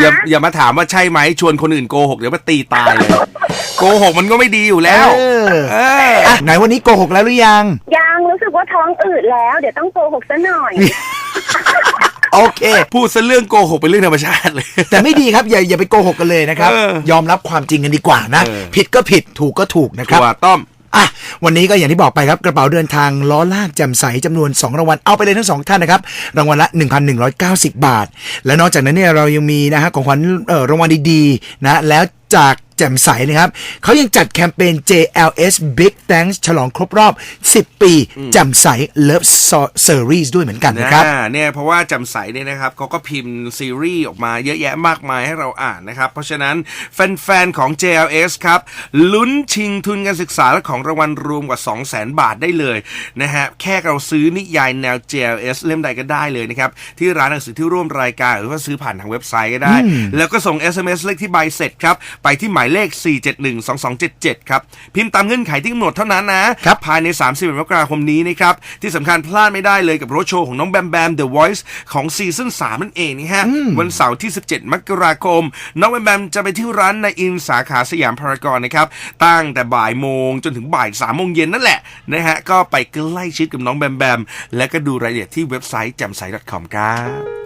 อย่าจ๊ะอย่ามาถามว่าใช่ไหมชวนคนอื่นโกหกเดี๋ยวมาตีตายเลยโกหกมันก็ไม่ดีอยู่แล้วเออเอออะไหนวันนี้โกหกแล้วหรือยัง ยังรู้สึกว่าท้องอืดแล้ว เดี๋ยวต้องโกหกซะหน่อย โอเค พูดซะเรื่องโกหกเป็นเรื่องธรรมชาติเลย แต่ไม่ดีครับอย่าอย่าไปโกหกกันเลยนะครับเออยอมรับความจริงกันดีกว่านะเออผิดก็ผิดถูกก็ถูกนะครับ ถั่วต้ม อะวันนี้ก็อย่างที่บอกไปครับกระเป๋าเดินทางล้อลากแจ่มใสจำนวน 2 รางวัลเอาไปเลยทั้งสองท่านนะครับรางวัลละ 1,190 บาท และนอกจากนั้นเนี่ยเรายังมีนะฮะของขวัญรางวัลดีๆนะแล้วจาก แจ่มใสนะครับเขายังจัดแคมเปญ JLS Big Thanks ฉลองครบรอบ 10 ปีแจ่มใส Love Series ด้วยเหมือนกันนะครับอ่าเนี่ยเพราะว่าจำใสเนี่ยนะครับเขาก็พิมพ์ซีรีส์ออกมาเยอะแยะมากมายให้เราอ่านนะครับ เพราะฉะนั้นแฟนๆของ JLS ครับลุ้นชิงทุนการศึกษาและของรางวัลรวมกว่า 2 0 0 0 0 0 บาทได้เลยนะฮะแค่เราซื้อนิยายแนว JLS เล่มใดก็ได้เลยนะครับ ที่ร้านหนังสือที่ร่วมรายการหรือว่าซื้อผ่านทางเว็บไซต์ก็ได้ แล้วก็ส่ง SMS เลขที่ใบเสร็จครับไปที่หมายเลข 4712277 ครับ พิมพ์ตามเงื่อนไขที่กำหนดเท่านั้นนะครับภายใน 30มกราคมนี้นะครับ ที่สำคัญพลาดไม่ได้เลยกับโรดโชว์ของน้องแบมแบม The Voice ของซีซั่น3นั่นเองนี่ฮะ วันเสาร์ที่ 17 มกราคม น้องแบมแบมจะไปที่ร้านในอินสาขาสยามพารากอนนะครับ ตั้งแต่บ่ายโมงจนถึงบ่าย3โมงเย็นนั่นแหละนะฮะ ก็ไปใกล้ชิดกับน้องแบมแบม และก็ดูรายละเอียดที่เว็บไซต์แจ่มใส .com ครับ